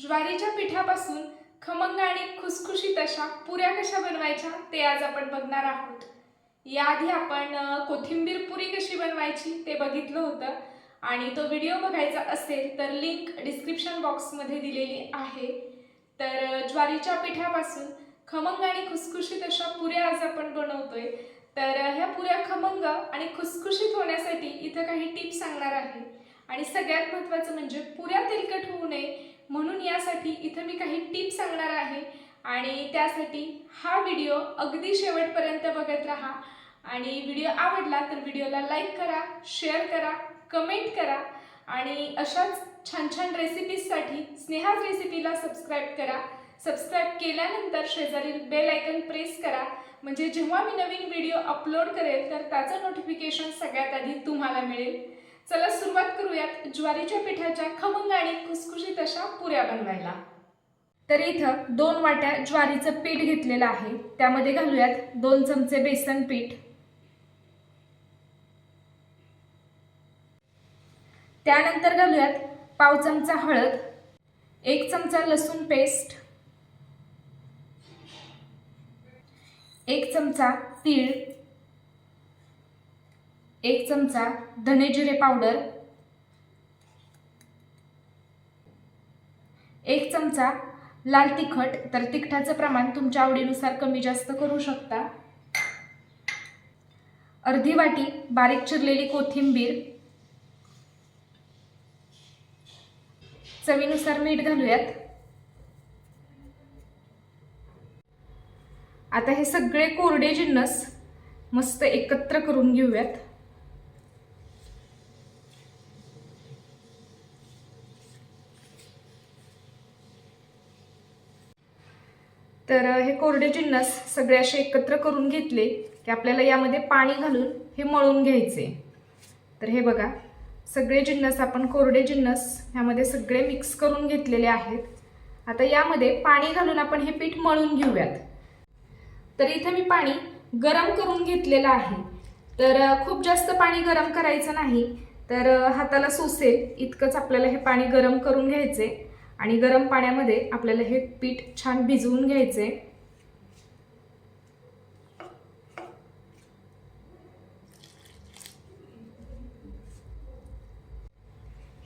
ज्वारीच्या पिठापासून खमंग आणि खुसखुशीत अशा पुऱ्या कशा बनवायच्या ते आज आपण बघणार आहोत. याआधी आपण कोथिंबीर पुरी कशी बनवायची ते बघितलं होतं आणि तो व्हिडिओ बघायचा असेल तर लिंक डिस्क्रिप्शन बॉक्समध्ये दिलेली आहे. तर ज्वारीच्या पिठापासून खमंग आणि खुसखुशीत अशा पुऱ्या आज आपण बनवतोय. तर ह्या पुऱ्या खमंग आणि खुसखुशीत होण्यासाठी इथं काही टिप्स सांगणार आहे. आणि सगळ्यात महत्त्वाचं म्हणजे पुऱ्या तेलकट होऊ नये करण्यासाठी इथं मी काही टिप्स सांगणार आहे आणि त्यासाठी हा व्हिडिओ अगदी शेवटपर्यंत बघत राहा. आणि व्हिडिओ आवडला तर व्हिडिओला लाईक करा शेअर करा कमेंट करा आणि अशाच छान छान रेसिपीजसाठी स्नेहाज रेसिपीला सबस्क्राईब करा. सबस्क्राईब केल्यानंतर शेजारील बेल आयकन प्रेस करा. म्हणजे जेव्हा मी नवीन व्हिडिओ अपलोड करेल तर त्याचं नोटिफिकेशन सगळ्यात आधी तुम्हाला मिळेल. चला सुरुवात करूयात ज्वारीच्या पिठाच्या खमंग आणि खुसखुशीत अशा पुऱ्या बनवायला. तर इथं दोन वाट्या ज्वारीचं पीठ घेतलेलं आहे. त्यामध्ये घालूयात दोन चमचे बेसन पीठ. त्यानंतर घालूयात पाव चमचा हळद एक चमचा लसूण पेस्ट एक चमचा तीळ एक चमचा धने जिरे पावडर. एक चमचा लाल तिखट तर तिखटाचं प्रमाण तुमच्या आवडीनुसार कमी जास्त करू शकता. अर्धी वाटी बारीक चिरलेली कोथिंबीर. चवीनुसार मीठ घालूयात. आता हे सगळे कोरडे जिन्नस मस्त एकत्र करून घेऊयात. तर हे कोरडे जिन्नस सगळे असे एकत्र करून घेतले की आपल्याला यामध्ये पाणी घालून हे मळून घ्यायचे. तर हे बघा सगळे जिन्नस आपण कोरडे जिन्नस ह्यामध्ये सगळे मिक्स करून घेतलेले आहेत. आता यामध्ये पाणी घालून आपण हे पीठ मळून घेऊयात. तर इथं मी पाणी गरम करून घेतलेलं आहे. तर खूप जास्त पाणी गरम करायचं नाही. तर हाताला सोसेल इतकंच आपल्याला हे पाणी गरम करून घ्यायचे आणि गरम पाण्यामध्ये आपल्याला हे पीठ छान भिजवून घ्यायचे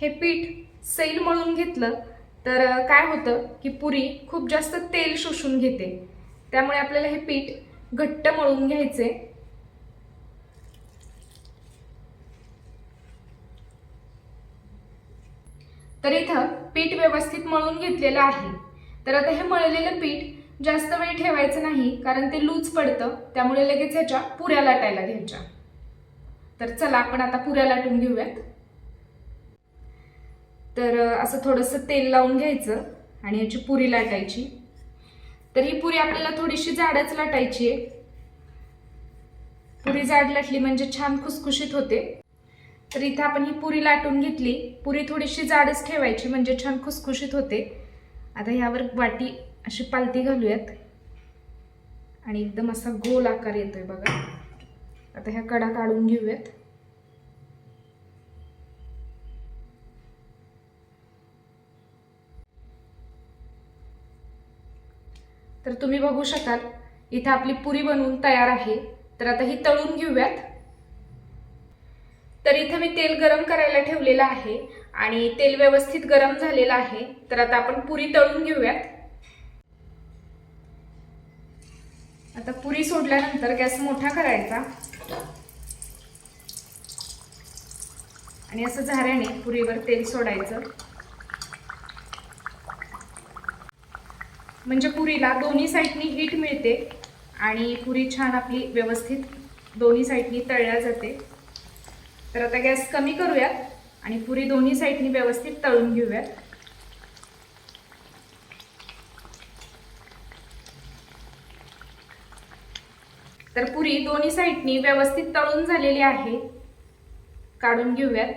हे पीठ सैल मळून घेतलं तर काय होतं की पुरी खूप जास्त तेल शोषून घेते. त्यामुळे आपल्याला हे पीठ घट्ट मळून घ्यायचे तर इथं पीठ व्यवस्थित मळून घेतलेलं आहे. तर आता हे मळलेलं पीठ जास्त वेळ ठेवायचं नाही कारण ते लूज पडतं. त्यामुळे लगेच ह्याच्या पुऱ्या लाटायला घ्यायच्या. तर चला आपण आता पुऱ्या लाटून घेऊयात. तर असं थोडंसं तेल लावून घ्यायचं आणि ह्याची पुरी लाटायची. तर ही पुरी आपल्याला थोडीशी जाडच लाटायची आहे. पुरी जाड लाटली म्हणजे छान खुसखुशीत होते. तर इथं आपण ही पुरी लाटून घेतली. पुरी थोडीशी जाडच ठेवायची म्हणजे छान खुसखुशीत होते. आता ह्यावर वाटी अशी पालती घालूयात. आणि एकदम असा गोल आकार येतोय बघा. आता ह्या कडा काढून घेऊयात. तर तुम्ही बघू शकाल इथं आपली पुरी बनवून तयार आहे. तर आता ही तळून घेऊयात. तर इथं मी तेल गरम करायला ठेवलेलं आहे आणि तेल व्यवस्थित गरम झालेलं आहे. तर आता आपण पुरी तळून घेऊयात. आता पुरी सोडल्यानंतर गॅस मोठा करायचा. आणि असं झाऱ्याने पुरीवर तेल सोडायचं. म्हणजे पुरीला दोन्ही साईडनी हीट मिळते आणि पुरी छान आपली व्यवस्थित दोन्ही साईडनी तळल्या जाते. तर आता गॅस कमी करूयात आणि पुरी दोन्ही साईडनी व्यवस्थित तळून घेऊयात. तर पुरी दोन्ही साईडनी व्यवस्थित तळून झालेली आहे. काढून घेऊयात.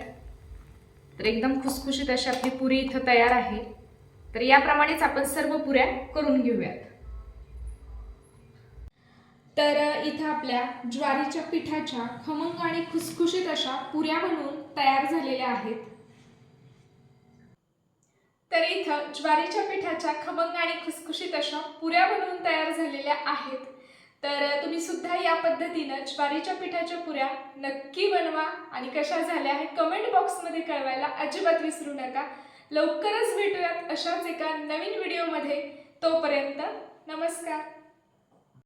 तर एकदम खुसखुशीत अशी आपली पुरी इथं तयार आहे. तर याप्रमाणेच आपण सर्व पुऱ्या करून घेऊयात. तर इथं आपल्या ज्वारीच्या पिठाच्या खमंग आणि खुसखुशीत अशा पुऱ्या बनवून तयार झालेल्या आहेत. तर इथं ज्वारीच्या पिठाच्या खमंग आणि खुसखुशीत अशा पुऱ्या बनवून तयार झालेल्या आहेत. तर तुम्ही सुद्धा या पद्धतीनं ज्वारीच्या पिठाच्या पुऱ्या नक्की बनवा आणि कशा झाल्या हे कमेंट बॉक्समध्ये कळवायला अजिबात विसरू नका. लवकरच भेटूयात अशाच एका नवीन व्हिडिओमध्ये तोपर्यंत नमस्कार.